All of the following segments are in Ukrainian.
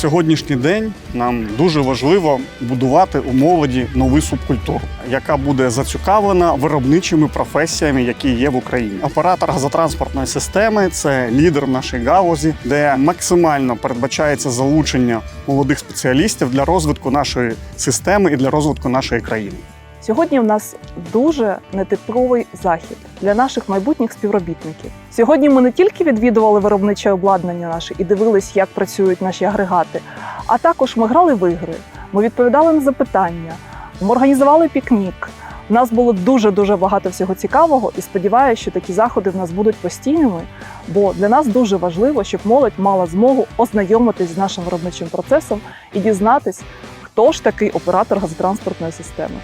сьогоднішній день нам дуже важливо будувати у молоді нову субкультуру, яка буде зацікавлена виробничими професіями, які є в Україні. Оператор газотранспортної системи це лідер в нашій галузі, де максимально передбачається залучення молодих спеціалістів для розвитку нашої системи і для розвитку нашої країни. Сьогодні в нас дуже нетиповий захід для наших майбутніх співробітників. Сьогодні ми не тільки відвідували виробниче обладнання наше і дивились, як працюють наші агрегати, а також ми грали в ігри, ми відповідали на запитання, ми організували пікнік. У нас було дуже дуже багато всього цікавого, і сподіваюся, що такі заходи в нас будуть постійними. Бо для нас дуже важливо, щоб молодь мала змогу ознайомитись з нашим виробничим процесом і дізнатись, хто ж такий оператор газотранспортної системи.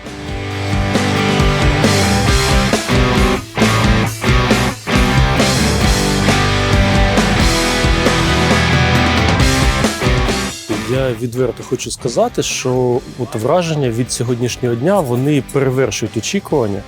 Я відверто хочу сказати, що от враження від сьогоднішнього дня вони перевершують очікування.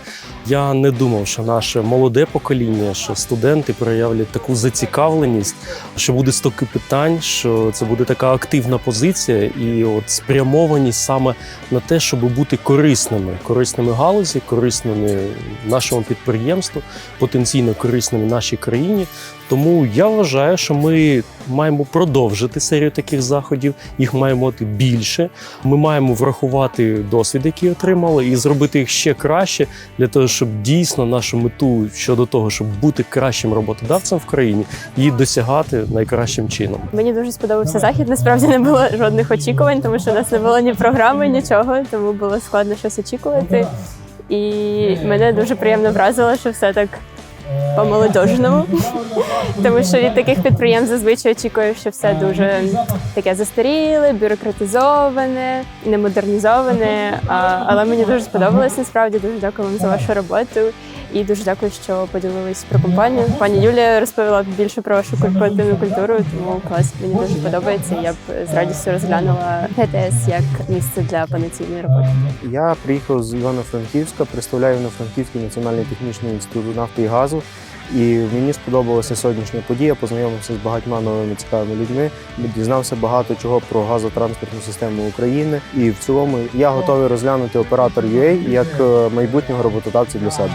Я не думав, що наше молоде покоління, що студенти проявлять таку зацікавленість, що буде стільки питань, що це буде така активна позиція і от спрямованість саме на те, щоб бути корисними, корисними галузі, корисними нашому підприємству, потенційно корисними нашій країні. Тому я вважаю, що ми маємо продовжити серію таких заходів. Їх має бути більше. Ми маємо врахувати досвід, який отримали, і зробити їх ще краще для того, щоб дійсно нашу мету щодо того, щоб бути кращим роботодавцем в країні, її досягати найкращим чином. Мені дуже сподобався захід. Насправді не було жодних очікувань, тому що у нас не було ні програми, нічого, тому було складно щось очікувати. І мене дуже приємно вразило, що все так по-молодежному. Тому що від таких підприємств зазвичай очікую, що все дуже таке застаріле, бюрократизоване, немодернізоване. Але мені дуже сподобалось насправді. Дуже дякую вам за вашу роботу. І дуже дякую, що поділились про компанію. Пані Юлія розповіла більше про вашу корпоративну культуру, тому клас мені дуже подобається. Я б з радістю розглянула ГТС як місце для повноцінної роботи. Я приїхав з Івано-Франківська, представляю Івано-Франківський національний технічний інститут нафти і газу. І мені сподобалася сьогоднішня подія. Познайомився з багатьма новими цікавими людьми. Дізнався багато чого про газотранспортну систему України. І в цілому я готовий розглянути оператор UA як е, майбутнього роботодавця для себе.